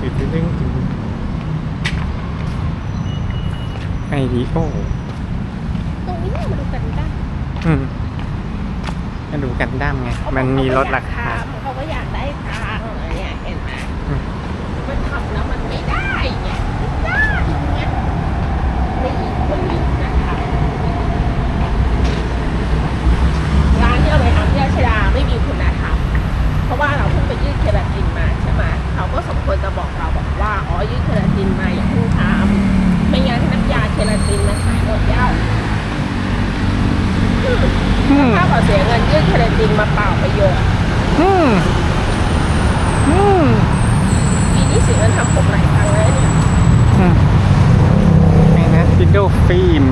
ตึ๊ดตึ๊ดตึ๊ดตึ๊ดไอดีโอตรงนี้มาดูกันได้อืมมาดูกันดั้มไง มันมีลดราคา เขาก็อยากได้ตังค์อะไรเนี่ยเห็นไหม อืม มันทำแล้วมันไม่ได้เนี่ยไม่ได้เนี่ยไม่อีกไม่อีกนะคะร้านที่เอาไปทำที่ราชดาไม่มีคุณธรรม เพราะว่าเราเพิ่งไปยื่นเคราตินมาใช่ไหมเขาก็สมควรจะบอกเราบอกว่าอ๋อยื่นเคราตินมาอย่าเพิ่งทำไม่งั้นน้ำยาเคราตินมันหายหมดแล้ว อืม ถ้าขอเสียเงินยื่นเครดิตมาเปล่าประโยชน์ อืมอืม ปีนี้เสียเงินทำผมหลายครั้งแล้วเนี่ย อืมไงนะวิดโดฟิล์ม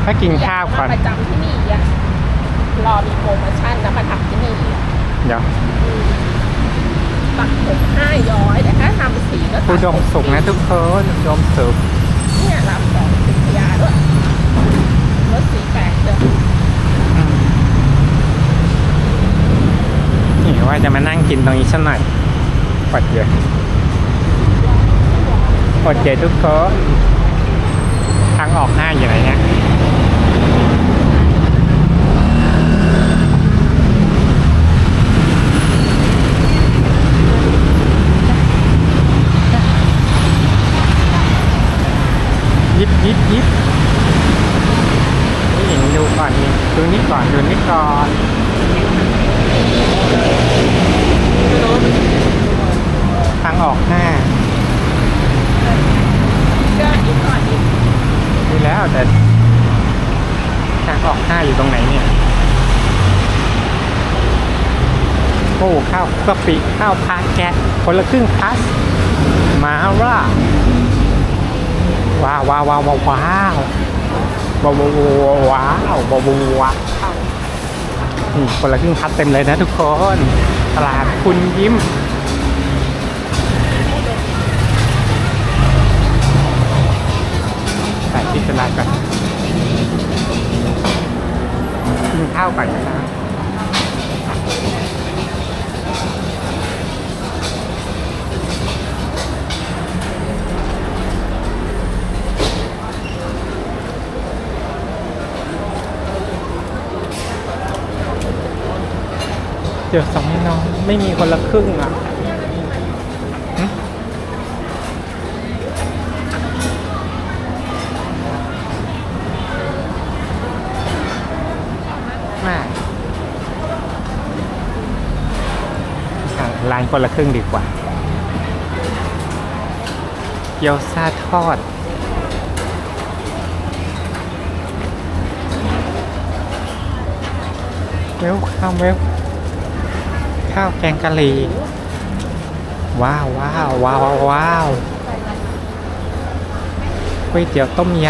ถ้ากินข้าวก่อนมาประจำที่นี่อะรอมีโปรโมชั่นแล้วมาทำที่นี่อะเดี๋ยวปักผมห้าย้อยแต่ถ้าทำสีก็อุดมสุขนะทุกคนอุดมสุขเนี่ยรับสองสิบยาด้วยรถสีแปดเดือนอืมนี่ว่าจะมานั่งกินตรงนี้สักหน่อยปวดเยอะปวดเยอะทุกคนทางออกห้าอยู่ไหนเนี่ย ยิบยิบยิบนี่หญิงดูก่อนนี่ดูนี่ก่อนดูนี่ก่อนทางออกห้าเดินอีกก่อนอีกดูแล้วแต่ทางออกห้าอยู่ตรงไหนเนี่ยโอ้ข้าวกะปิข้าวพาแกะคนละครึ่งพลัสมาล่า ว้าวว้าวว้าวว้าวว้าวว้าวว้าวว้าวว้าวคนละครึ่งพัดเต็มเลยนะทุกคน ตลาดคุณยิ้มใส่ที่ตลาดก่อนกินข้าวก่อนนะครับ เดี๋ยวสองน้องไม่มีคนละครึ่งอะหึมาอะร้านคนละครึ่งดีกว่า เกี๊ยวซาทอด เวลข้าวเวล ข้าวแกงกะหรี่ว้าวว้าวว้าวว้าวก๋วยเตี๋ยวต้มย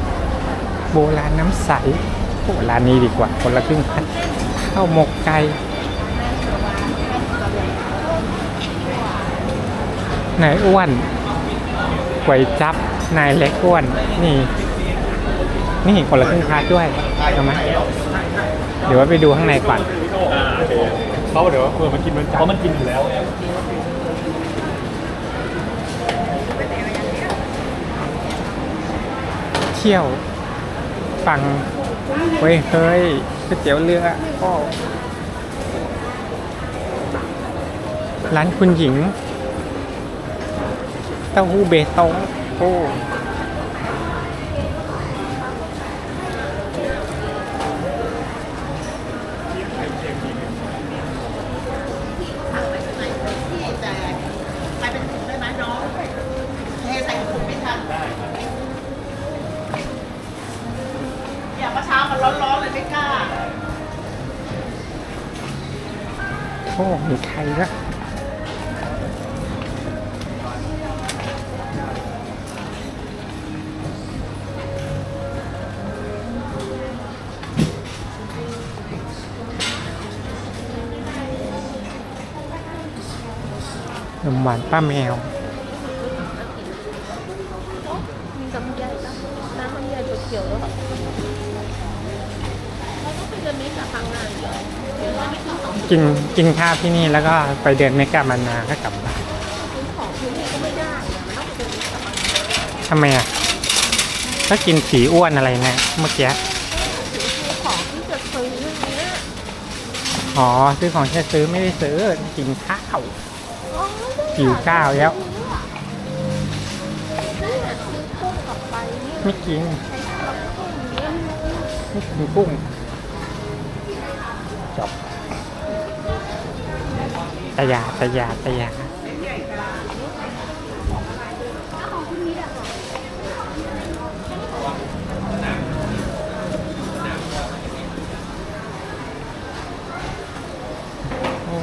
ำโบราณน้ำใสโอ้ร้านนี้ดีกว่าคนละครึ่งพันข้าวหมกไก่นายอ้วนก๋วยจับนายเล็กอ้วน นี่ นี่คนละครึ่งพันด้วยเอาไหมเดี๋ยวว่าไปดูข้างในก่อน เขาเดี๋ยวเออมันกินมันเพราะมันกินอยู่แล้ว เที่ยวฟังเว้ยเฮ้ยก๋วยเตี๋ยวเรือโอ้ร้านคุณหญิง เต้าหู้เบตงโอ้ หวานป้าแมว มีน้ำใหญ่นะน้ำมันใหญ่เขียวๆแล้วแบบเราต้องไปเดินมิตรกับทางงานเยอะเดี๋ยวเราไม่กินของกินกินข้าวที่นี่แล้วก็ไปเดินเมกามานาก็กลับบ้านซื้อของพื้นที่ก็ไม่ได้อะมันต้องเป็นสมัครทำไมอะก็กินผีอ้วนอะไรนะเมื่อกี้ซื้อของที่จะซื้ออย่างเนี้ย อ๋อซื้อของแค่ซื้อไม่ได้ซื้อกินข้าวอ๋อไม่ได้ หิวข้าวแล้ว ไม่กินไม่กินกุ้งจบตะยาตะยาตะยาโอ้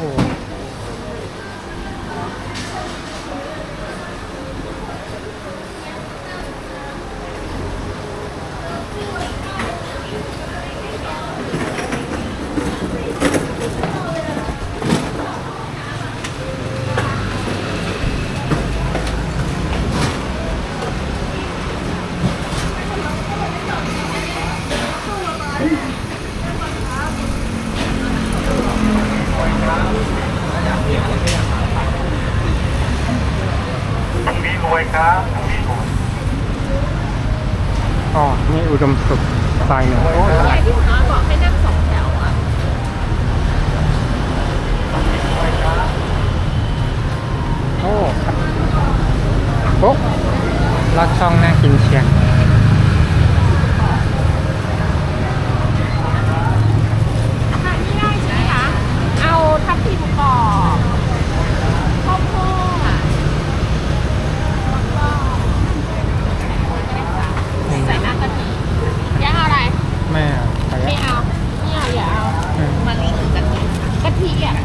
มีรวยครับมีรวย อ๋อนี่ อุดมสุขซอยหนึ่งโอ้ตแต่ลาดที่น้อยบอกให้นั่งสองแถวอะโอ้โอ้ลอดช่องน่ากินเชียง ค่ะนี่ได้ใช่ไหมคะ เอาทับทิมกรอบข้าวโพดแล้วก็ใส่น้ำกะทิยังเอาอะไร ไม่เอาไป ไม่ แล้ว เอาไม่เอาอย่าเอา อืม มันนี่คือกะทิกะทิอะ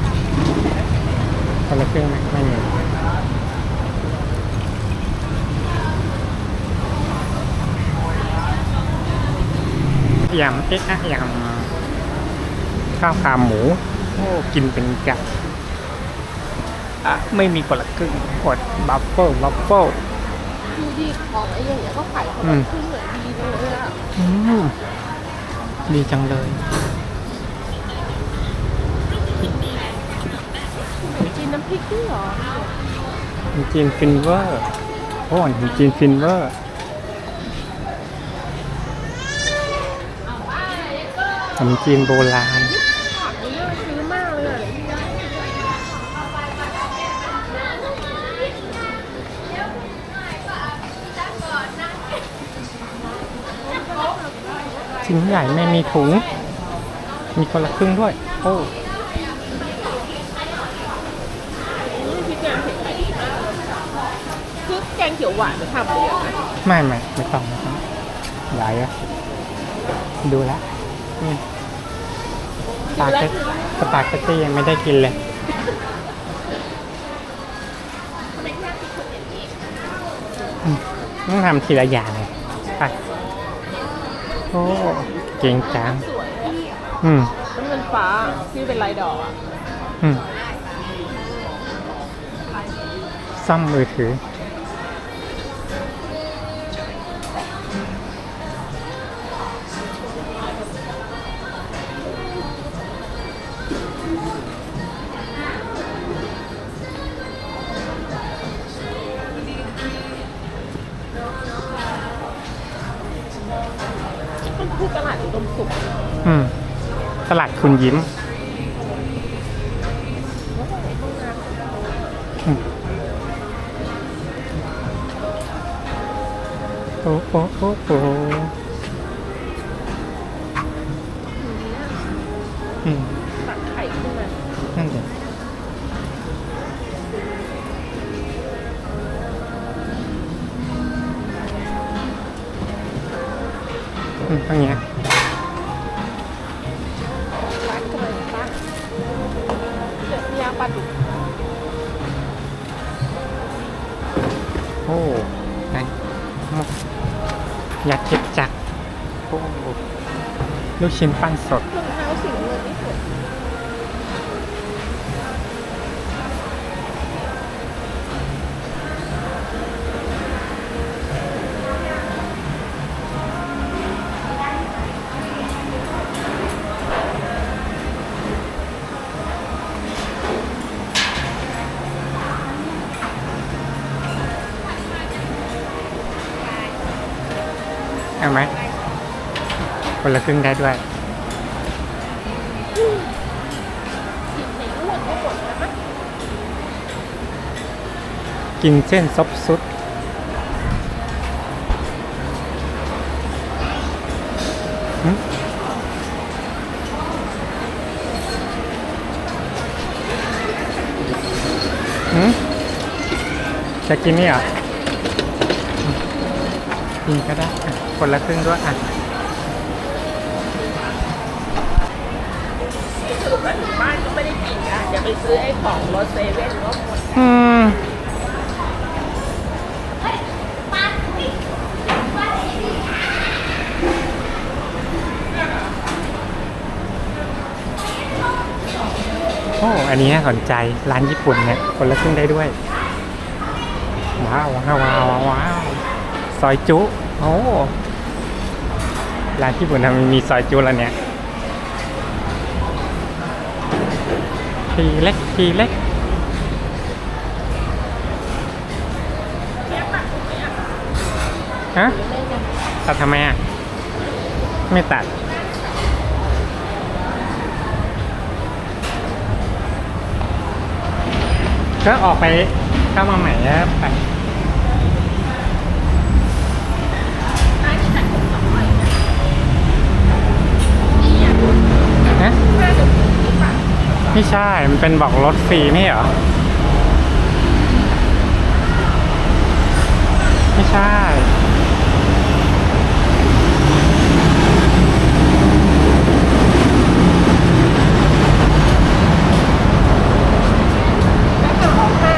คนละครึ่งไหมไม่มี ยำเอ๊ะอะยำข้าวขาหมู โอ้กินเป็นกับอะไม่มีคนละครึ่งกดบัฟเฟิลบัฟเฟิลดูดีของไอ้อย่างเงี้ยก็ขายคนอืละมครึ่งเหมือนดีเลยอะอืมดีจังเลยกินน้ำพริกด้วยเหรอขนมจีนฟินเวอร์โอ้ขนมจีนฟินเวอร์ ขน มจีนโบราณผักนี่น่าซื้อมากเลยอะชิ้นใหญ่ไม่มีถุง มีคนละครึ่งด้วย โอ้นี่พริกแกงเผ็ดขายดีมากเลยคือแกงเขียวหวานจะทำเลยอะนะไม่ไม่ไม่ต้องไม่ต้องใหญ่อะดูแลวนี่สปาเกตสปาเกตตี้ยังไม่ได้กินเลยทำไมแค่พริกคนอย่างนี้ต้องทำทีละอย่างเลยไปโอ้เก่งจังสวยเลยอืมน้ำเงินฟ้าที่เป็นลายดอกอะ อืมซ่อมมือถือ ตลาดคุณยิ้ม โอ้โอ้โอ้โอ้อืม ลูกชิ้น คนละครึ่งได้ด้วยกินเส้นซบซุดหึหึจะกินนี่เหรอกินก็ได้ คนละครึ่งด้วยอะ ไปซื้อไอ้ของรถเซเว่นก็หมดอืมโอ้ อันนี้น่าสนใจ ร้านญี่ปุ่นเนี่ย คนละครึ่งได้ด้วย ว้าวว้าวว้าวว้าว ซอยจุ โอ้ ร้านญี่ปุ่นทำไมมีซอยจุแล้วเนี่ย ทีเล็กทีเล็กฮะตัดทำไมอะ ไม่ตัด ก็ออกไปเข้ามาใหม่แล้วไป ไม่ใช่ มันเป็นบอกรถฟรีนี่เหรอ ไม่ใช่